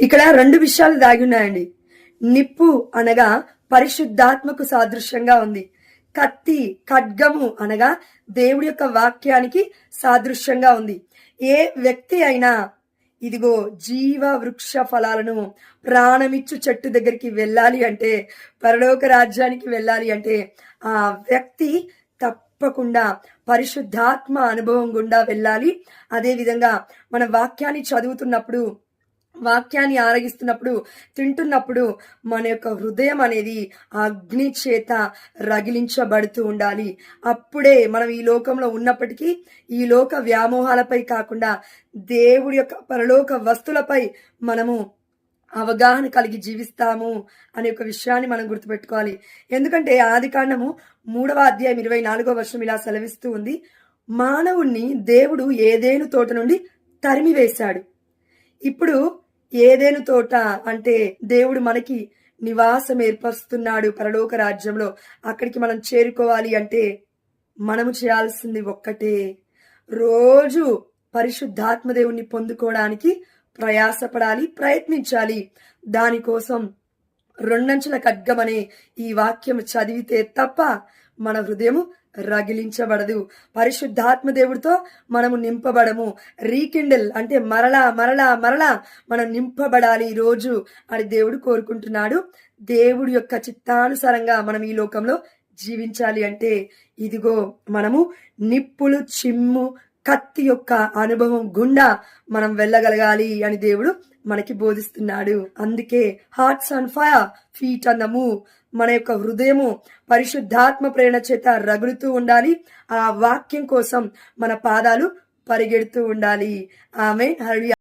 ఇక్కడ రెండు విషయాలు దాగి ఉన్నాయండి. నిప్పు అనగా పరిశుద్ధాత్మకు సాదృశ్యంగా ఉంది. కత్తి ఖడ్గము అనగా దేవుడి యొక్క వాక్యానికి సాదృశ్యంగా ఉంది. ఏ వ్యక్తి అయినా ఇదిగో జీవ వృక్ష ఫలాలను ప్రాణమిచ్చు చెట్టు దగ్గరికి వెళ్ళాలి అంటే పరలోక రాజ్యానికి వెళ్ళాలి అంటే ఆ వ్యక్తి తప్పకుండా పరిశుద్ధాత్మ అనుభవం గుండా వెళ్ళాలి. అదేవిధంగా మన వాక్యాన్ని చదువుతున్నప్పుడు వాక్యాన్ని ఆరగిస్తున్నప్పుడు తింటున్నప్పుడు మన యొక్క హృదయం అనేది అగ్ని చేత రగిలించబడుతూ ఉండాలి. అప్పుడే మనం ఈ లోకంలో ఉన్నప్పటికీ ఈ లోక వ్యామోహాలపై కాకుండా దేవుడి యొక్క పరలోక వస్తువులపై మనము అవగాహన కలిగి జీవిస్తాము అనే ఒక విషయాన్ని మనం గుర్తుపెట్టుకోవాలి. ఎందుకంటే ఆది కాండము మూడవ అధ్యాయం ఇరవై నాలుగో వర్షం ఇలా సెలవిస్తూ ఉంది. మానవుణ్ణి దేవుడు ఏదేను తోట నుండి తరిమి వేశాడు ఇప్పుడు ఏదేను తోట అంటే దేవుడు మనకి నివాసం ఏర్పరుస్తున్నాడు పరలోక రాజ్యంలో. అక్కడికి మనం చేరుకోవాలి అంటే మనము చేయాల్సింది ఒక్కటే. రోజు పరిశుద్ధాత్మ దేవుణ్ణి పొందుకోవడానికి ప్రయాసపడాలి ప్రయత్నించాలి. దానికోసం రెండంచుల ఖడ్గమనే ఈ వాక్యం చదివితే తప్ప మన హృదయము రగిలించబడదు. పరిశుద్ధాత్మ దేవుడితో మనము నింపబడము. రీకిండిల్ అంటే మరలా మరలా మరలా మనం నింపబడాలి ఈ రోజు అని దేవుడు కోరుకుంటున్నాడు. దేవుడి యొక్క చిత్తానుసారంగా మనం ఈ లోకంలో జీవించాలి అంటే ఇదిగో మనము నిప్పులు చిమ్ము కత్తి యొక్క అనుభవం గుండా మనం వెళ్ళగలగాలి అని దేవుడు మనకి బోధిస్తున్నాడు. అందుకే hearts on fire feet on the move మన యొక్క హృదయము పరిశుద్ధాత్మ ప్రేరణ చేత రగులుతూ ఉండాలి. ఆ వాక్యం కోసం మన పాదాలు పరిగెడుతూ ఉండాలి. ఆమె హరి